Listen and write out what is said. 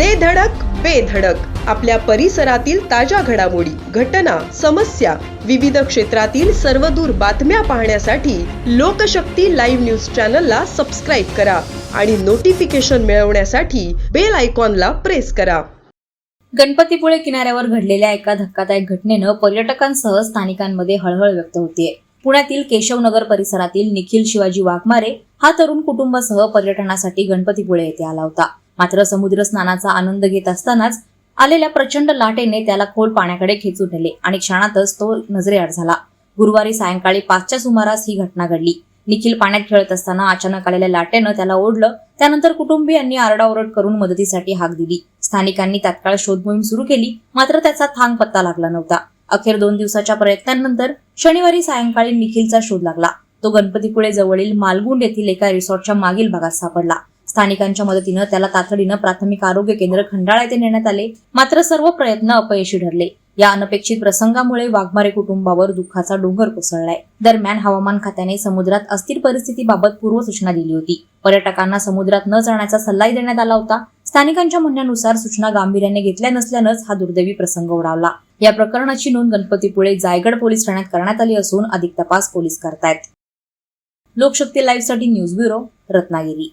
दे धडक बेधडक आपल्या परिसरातील ताज्या घडामोडी घटना समस्या विविध क्षेत्रातील सर्वदूर बातम्या पाहण्यासाठी लोकशक्ती लाईव्ह न्यूज चॅनलला सबस्क्राईब करा आणि नोटिफिकेशन मिळवण्यासाठी बेल आयकॉनला प्रेस करा. गणपतीपुळे किनाऱ्यावर घडलेल्या एका धक्कादायक घटनेनं पर्यटकांसह स्थानिकांमध्ये हळहळ व्यक्त होतीये. पुण्यातील केशवनगर परिसरातील निखिल शिवाजी वाघमारे हा तरुण कुटुंबासह पर्यटनासाठी गणपतीपुळे येथे आला होता. मात्र समुद्र स्नानाचा आनंद घेत असतानाच आलेल्या प्रचंड लाटेने त्याला खोल पाण्याकडे खेचून नेले आणि क्षणातच तो नजरेआड झाला. गुरुवारी सायंकाळी पाचच्या सुमारास ही घटना घडली. निखिल पाण्यात खेळत असताना अचानक आलेल्या लाटेनं त्याला ओढलं. त्यानंतर कुटुंबियांनी आरडाओरड करून मदतीसाठी हाक दिली. स्थानिकांनी तात्काळ शोध मोहीम सुरू केली. मात्र त्याचा थांग पत्ता लागला नव्हता. अखेर दोन दिवसाच्या प्रयत्नांनंतर शनिवारी सायंकाळी निखिलचा शोध लागला. तो गणपतीपुळे जवळील मालगुंड येथील एका रिसॉर्टच्या मागील भागात सापडला. स्थानिकांच्या मदतीनं त्याला तातडीनं प्राथमिक आरोग्य केंद्र खंडाळा येथे नेण्यात आले. मात्र सर्व प्रयत्न अपयशी ठरले. या अनपेक्षित प्रसंगामुळे वाघमारे कुटुंबावर दुःखाचा डोंगर कोसळलाय. दरम्यान हवामान खात्याने समुद्रात अस्थिर परिस्थितीबाबत पूर्वसूचना दिली होती. पर्यटकांना समुद्रात न जाण्याचा सल्लाही देण्यात आला होता. स्थानिकांच्या म्हणण्यानुसार सूचना गांभीर्याने घेतल्या नसल्यानंच हा दुर्दैवी प्रसंग उडावला. या प्रकरणाची नोंद गणपतीपुळे जायगड पोलीस ठाण्यात करण्यात आली असून अधिक तपास पोलीस करतायत. लोकशक्ती लाईव्हसाठी न्यूज ब्युरो रत्नागिरी.